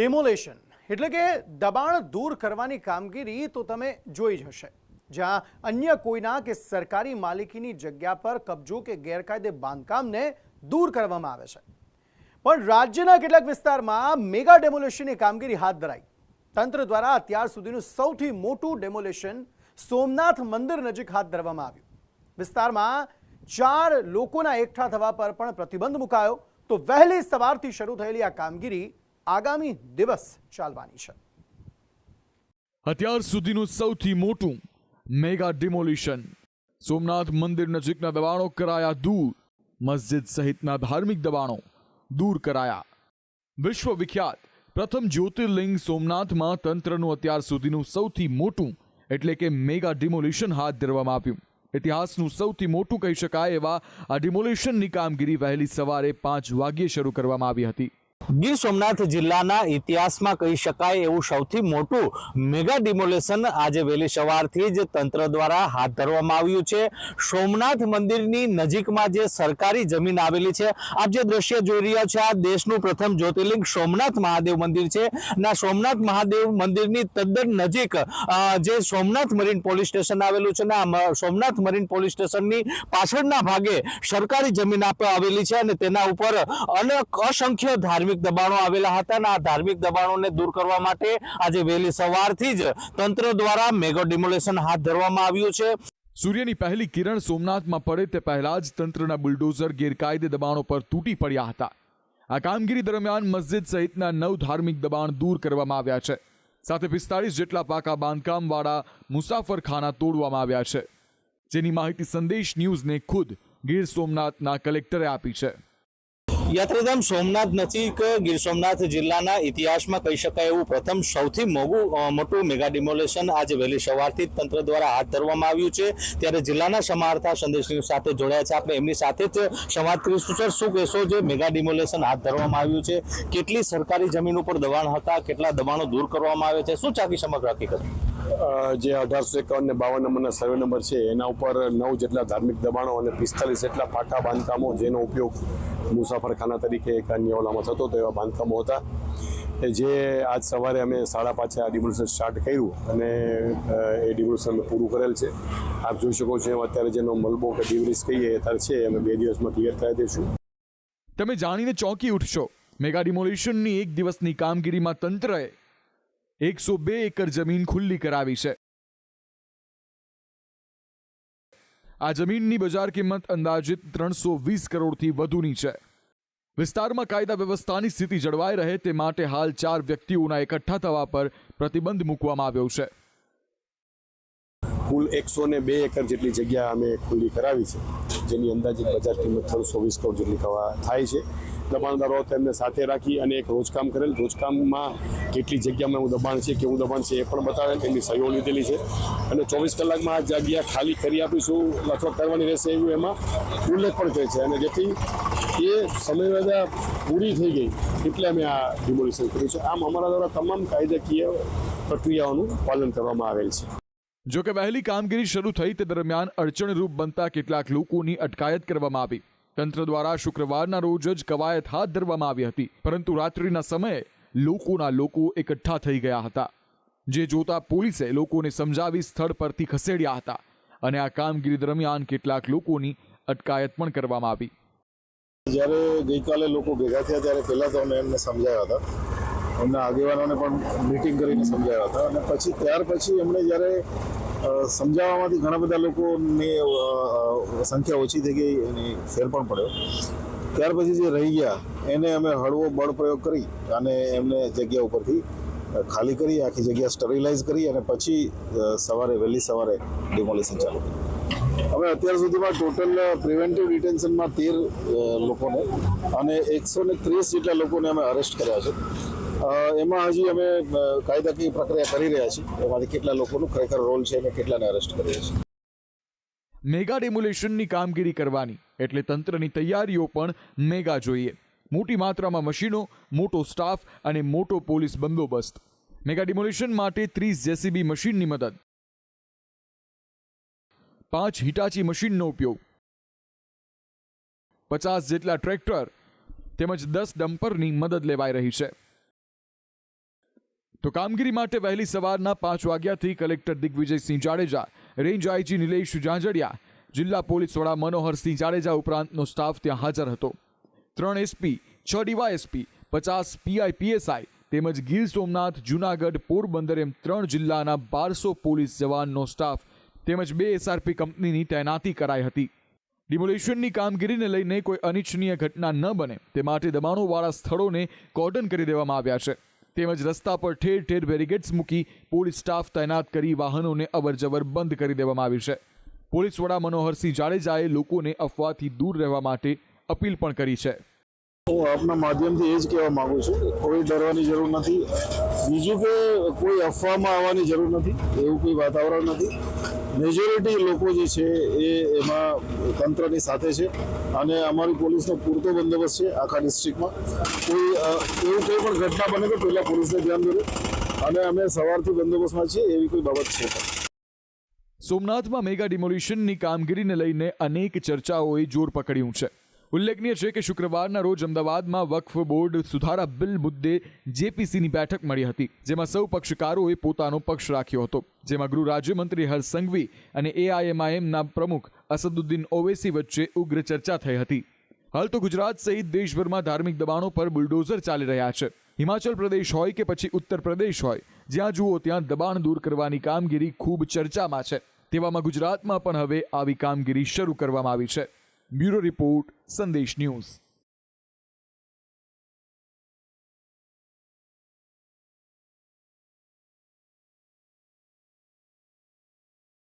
Demolition એટલે કે દબાણ દૂર કરવાની કામગીરી તો તમે જોઈ જ હશે. જ્યાં અન્ય કોઈના કે સરકારી માલિકીની જગ્યા પર કબજો કે ગેરકાયદે બાંધકામને દૂર કરવામાં આવે છે. પણ રાજ્યના કેટલાક વિસ્તારમાં મેગા ડેમોલેશનની કામગીરી હાથ ધરાઈ. તંત્ર દ્વારા અત્યાર સુધીનું સૌથી મોટું ડેમોલેશન સોમનાથ મંદિર નજીક હાથ ધરવામાં આવ્યું. વિસ્તારમાં ચાર લોકોના એકઠા થવા પર પણ પ્રતિબંધ મુકાયો. તો વહેલી સવારથી શરૂ થયેલી આ કામગીરી આગામી દિવસ ચાલવાની છે. અત્યાર સુધીનું સૌથી મોટું મેગા ડિમોલિશન. સોમનાથ મંદિર નજીકના દબાણો કરાયા દૂર. મસ્જિદ સહિતના ધાર્મિક દબાણો દૂર કરાયા. વિશ્વ વિખ્યાત પ્રથમ જ્યોતિર્લિંગ સોમનાથમાં તંત્રનું અત્યાર સુધીનું સૌથી મોટું એટલે કે મેગા ડિમોલિશન હાથ ધરવામાં આવ્યું. ઇતિહાસનું સૌથી મોટું કહી શકાય એવા આ ડિમોલિશનની કામગીરી વહેલી સવારે પાંચ વાગ્યે શરૂ કરવામાં આવી હતી. ગીર સોમનાથ જિલ્લાના ઇતિહાસમાં કહી શકાય એવું સૌથી મોટું મેગા ડિમોલેશન આજે વહેલી સવારથી જ તંત્ર દ્વારા હાથ ધરવામાં આવ્યું છે. સોમનાથ મંદિરની નજીકમાં જે સરકારી જમીન આવેલી છે, આપ જે દ્રશ્ય જોઈ રહ્યા છો, આ દેશનું પ્રથમ જ્યોતિર્લિંગ સોમનાથ મહાદેવ મંદિર છે. ના, સોમનાથ મહાદેવ મંદિરની તદ્દન નજીક જે સોમનાથ મરીન પોલીસ સ્ટેશન આવેલું છે, ને સોમનાથ મરીન પોલીસ સ્ટેશનની પાછળના ભાગે સરકારી જમીન આપવા આવેલી છે અને તેના ઉપર અનેક અસંખ્ય ધાર્મિક દબાણો આવેલા હતા અને આ ધાર્મિક દબાણોને દૂર કરવા માટે આજે વહેલી સવારથી જ તંત્ર દ્વારા મેગા ડિમોલેશન હાથ ધરવામાં આવ્યું છે. સૂર્યની પહેલી કિરણ સોમનાથમાં પડે તે પહેલા જ તંત્રના બુલડોઝર ગેરકાયદે દબાણો પર તૂટી પડ્યા હતા. આ કામગીરી દરમિયાન મસ્જિદ સહિતના નવ ધાર્મિક દબાણ દૂર કરવામાં આવ્યા છે. સાથે પિસ્તાળીસ જેટલા પાકા બાંધકામવાળા મુસાફરખાના તોડવામાં આવ્યા છે. જેની માહિતી સંદેશ ન્યૂઝને ખુદ ગીર સોમનાથના કલેક્ટરે આપી છે. યાત્રાધામ સોમનાથ નજીક ગીર સોમનાથ જિલ્લાના ઇતિહાસમાં કહી શકાય એવું પ્રથમ સૌથી મોગું મોટું મેગા ડિમોલેશન આજે વહેલી સવારથી તંત્ર દ્વારા હાથ ધરવામાં આવ્યું છે. ત્યારે જિલ્લાના સમાર્થા સંદેશ સાથે જોડાયા છે. આપણે એમની સાથે જ સંવાદ કરીશું. સર, શું કહેશો જે મેગા ડિમોલેશન હાથ ધરવામાં આવ્યું છે? કેટલી સરકારી જમીન ઉપર દબાણ હતા? કેટલા દબાણો દૂર કરવામાં આવે છે? શું ચાકી સમગ્ર હકીકત? જે અઢારસો એકાવન ને બાવન નંબરના સર્વે નંબર છે, એના ઉપર નવ જેટલા ધાર્મિક દબાણો અને પિસ્તાલીસ જેટલા પાકા બાંધકામો, જેનો ઉપયોગ મુસાફરખાના તરીકે એક અન્ય ઓલામાં થતો હતો, એવા બાંધકામો હતા. કે જે આજ સવારે અમે સાડા પાંચે આ ડિમોલેશન સ્ટાર્ટ કર્યું અને એ ડિમોલેશન અમે પૂરું કરેલ છે. આપ જોઈ શકો છો અત્યારે જેનો મલબો કે ડિવરીસ કહીએ અત્યારે છે, અમે બે દિવસમાં ક્લિયર કરાવી દઈશું. તમે જાણીને ચોંકી ઉઠશો. મેગા ડિમોલિશનની એક દિવસની કામગીરીમાં તંત્રએ એકસો બે એકર જમીન ખુલ્લી કરાવી છે. આ જમીનની બજાર કિંમત અંદાજિત ત્રણસો વીસ કરોડથી વધુની છે. વિસ્તારમાં કાયદા વ્યવસ્થાની સ્થિતિ જળવાઈ રહે તે માટે હાલ ચાર વ્યક્તિઓના એકઠા થવા પર પ્રતિબંધ મૂકવામાં આવ્યો છે. કુલ એકસો ને બે એકર જેટલી જગ્યા અમે ખુલ્લી કરાવી છે, જેની અંદાજિત બજાર કિંમત ત્રણસો વીસ કરોડ જેટલી થાય છે. દબાણદારો તેમને સાથે રાખી અને એક રોજકામ કરેલ. રોજકામમાં કેટલી જગ્યામાં એવું દબાણ છે, કેવું દબાણ છે એ પણ બતાવેલ એમની સહીઓ લીધેલી છે. અને ચોવીસ કલાકમાં આ જગ્યા ખાલી કરી આપીશું અથવા કરવાની રહેશે એવું એમાં ઉલ્લેખ પણ કરે છે. અને જેથી એ સમયમર્યાદા પૂરી થઈ ગઈ એટલે અમે આ ડિમોલિશન કર્યું છે. આમ અમારા દ્વારા તમામ કાયદાકીય પ્રક્રિયાઓનું પાલન કરવામાં આવેલ છે. જો કે વહેલી કામગીરી શરૂ થઈ તે દરમિયાન અડચણરૂપ બનતા કેટલાક લોકોની અટકાયત કરવામાં આવી. તંત્ર દ્વારા શુક્રવારના રોજ જ કવાયત હાથ ધરવામાં આવી હતી. પરંતુ રાત્રિના સમયે લોકોના લોકો એકઠા થઈ ગયા હતા. જે જોતા પોલીસે લોકોને સમજાવી સ્થળ પરથી ખસેડ્યા હતા અને આ કામગીરી દરમિયાન કેટલાક લોકોની અટકાયત પણ કરવામાં આવી. જ્યારે ગઈકાલે લોકો ભેગા થયા ત્યારે પહેલાં તો અમે એમને સમજાયા હતા. એમના આગેવાનોને પણ મિટિંગ કરીને સમજાયા હતા અને પછી ત્યાર પછી એમણે જ્યારે સમજાવવામાંથી ઘણા બધા લોકોની સંખ્યા ઓછી થઈ ગઈ અને ફેર પણ પડ્યો. ત્યાર પછી જે રહી ગયા, એને અમે હળવો બળ પ્રયોગ કરી અને એમને જગ્યા ઉપરથી ખાલી કરી, આખી જગ્યા સ્ટરીલાઇઝ કરી અને પછી સવારે, વહેલી સવારે ડિમોલિશન ચાલુ અમે અત્યાર સુધીમાં ટોટલ પ્રિવેન્ટિવ ડિટેન્શનમાં તેર લોકોને અને એકસો ને ત્રીસ જેટલા લોકોને અમે અરેસ્ટ કર્યા છે. એમાં હજી અમે કાયદાકીય પ્રક્રિયા કરી રહ્યા છીએ. એમાંથી કેટલા લોકોનું ખરેખર રોલ છે અને કેટલાને અરેસ્ટ કર્યા છે. મેગા ડેમોલેશનની કામગીરી કરવાની એટલે તંત્રની તૈયારીઓ પણ મેગા જોઈએ. મોટી માત્રામાં મશીનો, મોટો સ્ટાફ અને મોટો પોલીસ બંદોબસ્ત. મેગા ડિમોલેશન માટે ત્રીસ જેસીબી મશીનની મદદ. પાંચ હિટાચી મશીનનો ઉપયોગ. પચાસ જેટલા ટ્રેક્ટર તેમજ દસ ડમ્પરની મદદ લેવાઈ રહી છે. તો કામગીરી માટે વહેલી સવારના પાંચ વાગ્યાથી collector Digvijaysinh Jadeja, range IG Nilesh Janjadiya, જિલ્લા પોલીસ વડા મનોહરસિંહ જાડેજા ઉપરાંતનો સ્ટાફ ત્યાં હાજર હતો. ત્રણ એસપી, છ ડીવાયએસપી, પચાસ પીઆઈ, પીએસઆઈ તેમજ ગીર સોમનાથ, જુનાગઢ, પોરબંદર એમ ત્રણ જિલ્લાના બારસો પોલીસ જવાનનો સ્ટાફ તેમજ બે એસઆરપી કંપનીની તૈનાતી કરાઈ હતી. ડિમોલેશનની કામગીરીને લઈને કોઈ અનિચ્છનીય ઘટના ન બને તે માટે દબાણોવાળા સ્થળોને કોર્ડન કરી દેવામાં આવ્યા છે. તેમજ રસ્તા પર ઠેર ઠેર બેરિકેડ્સ મૂકી પોલીસ સ્ટાફ તૈનાત કરી વાહનોને અવરજવર બંધ કરી દેવામાં આવી છે. પોલીસ વડા મનોહરસિંહ જાડેજાએ લોકોને અફવાથી દૂર રહેવા માટે અપીલ પણ કરી છે. હું આપના માધ્યમથી એ જ કહેવા માંગુ છું કોઈ ડરવાની જરૂર નથી. બીજું કે કોઈ અફવામાં આવવાની જરૂર નથી. એવું કોઈ વાતાવરણ નથી. મેજોરિટી લોકો જે છે એ એમાં તંત્રની સાથે છે અને અમારી પોલીસનો પૂરતો બંદોબસ્ત છે આખા ડિસ્ટ્રિક્ટમાં કોઈ એવું કોઈ પણ ઘટના બને તો પહેલાં પોલીસને ધ્યાન દોરે અને અમે સવારથી બંદોબસ્તમાં છીએ એવી કોઈ બાબત છે સોમનાથમાં મેગા ડિમોલિશનની કામગીરીને લઈને અનેક ચર્ચાઓએ જોર પકડ્યું છે. ઉલ્લેખનીય છે કે શુક્રવારના રોજ અમદાવાદમાં વકફ બોર્ડ સુધારા બિલ મુદ્દે જેપીસીની બેઠક મળી હતી, જેમાં સૌ પક્ષકારોએ પોતાનો પક્ષ રાખ્યો હતો. જેમાં ગૃહ રાજ્યમંત્રી હર્ષ અને એઆઈએમઆઈએમના પ્રમુખ અસદુદ્દીન ઓવેસી વચ્ચે ઉગ્ર ચર્ચા થઈ હતી. હાલ તો ગુજરાત સહિત દેશભરમાં ધાર્મિક દબાણો પર બુલડોઝર ચાલી રહ્યા છે. હિમાચલ પ્રદેશ હોય કે પછી ઉત્તર પ્રદેશ હોય, જ્યાં જુઓ ત્યાં દબાણ દૂર કરવાની કામગીરી ખૂબ ચર્ચામાં છે. તેવામાં ગુજરાતમાં પણ હવે આવી કામગીરી શરૂ કરવામાં આવી છે. Bureau report Sandesh news.